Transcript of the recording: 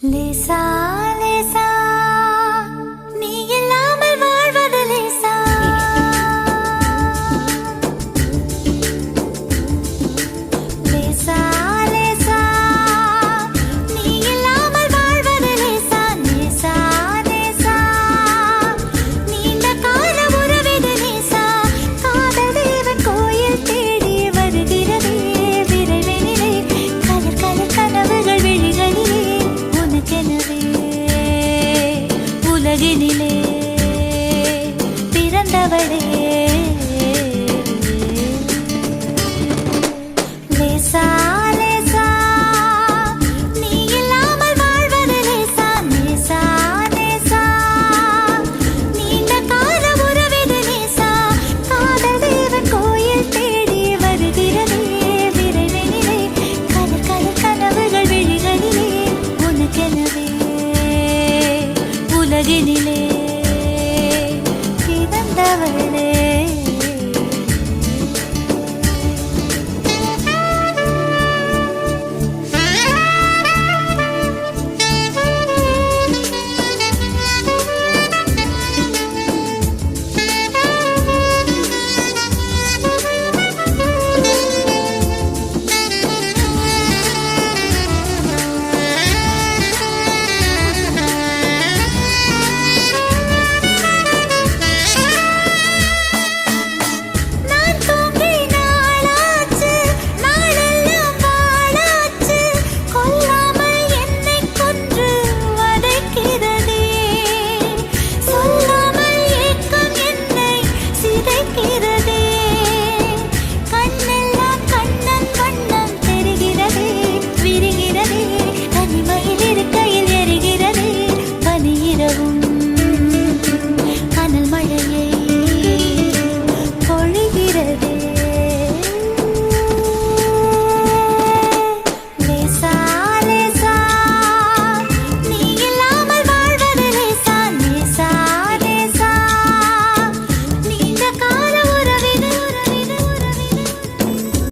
லேசா அழகினிலே பிறந்தவளே. லேசா லேசா never ending.